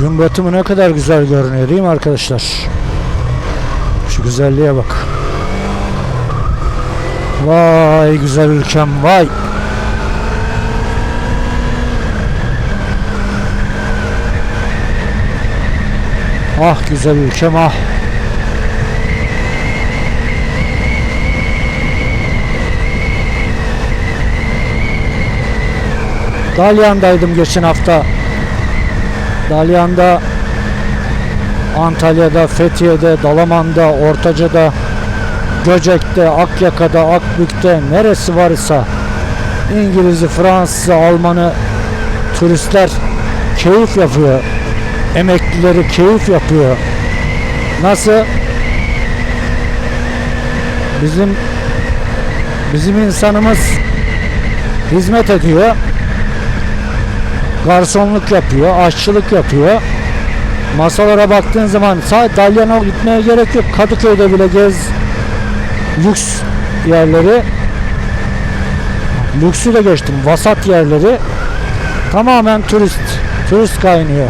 Gün batımı ne kadar güzel görünüyor değil mi arkadaşlar? Şu güzelliğe bak. Vay güzel ülkem vay. Ah güzel ülkem ah. Dalyan'daydım geçen hafta. Dalyan'da Antalya'da, Fethiye'de, Dalaman'da, Ortaca'da, Göcek'te, Akyaka'da, Akbük'te neresi varsa İngiliz'i, Fransız'ı, Alman'ı turistler keyif yapıyor. Emeklileri keyif yapıyor. Nasıl? Bizim bizim insanımız hizmet ediyor. Garsonluk yapıyor, aşçılık yapıyor. Masalara baktığın zaman sadece Dalyan'a gitmeye gerek yok. Kadıköy'de bile gez lüks yerleri lüksü de geçtim. Vasat yerleri tamamen turist. Turist kaynıyor.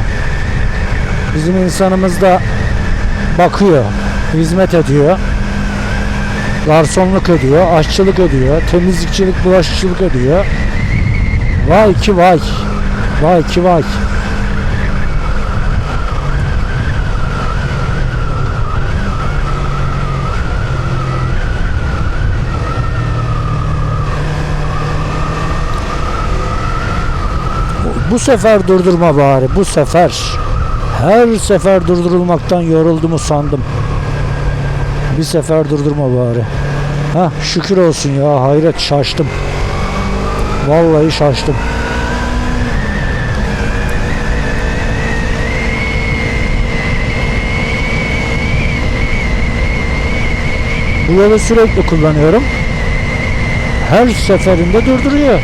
Bizim insanımız da bakıyor, hizmet ediyor. Garsonluk ediyor, aşçılık ediyor, temizlikçilik, bulaşıkçılık ediyor. Vay ki vay. Vay ki vay. Bu sefer durdurma bari. Bu sefer. Her sefer durdurulmaktan yoruldumu sandım. Bir sefer durdurma bari. Ha şükür olsun ya hayret şaştım. Vallahi şaştım. Bu yolu sürekli kullanıyorum. Her seferinde durduruyor.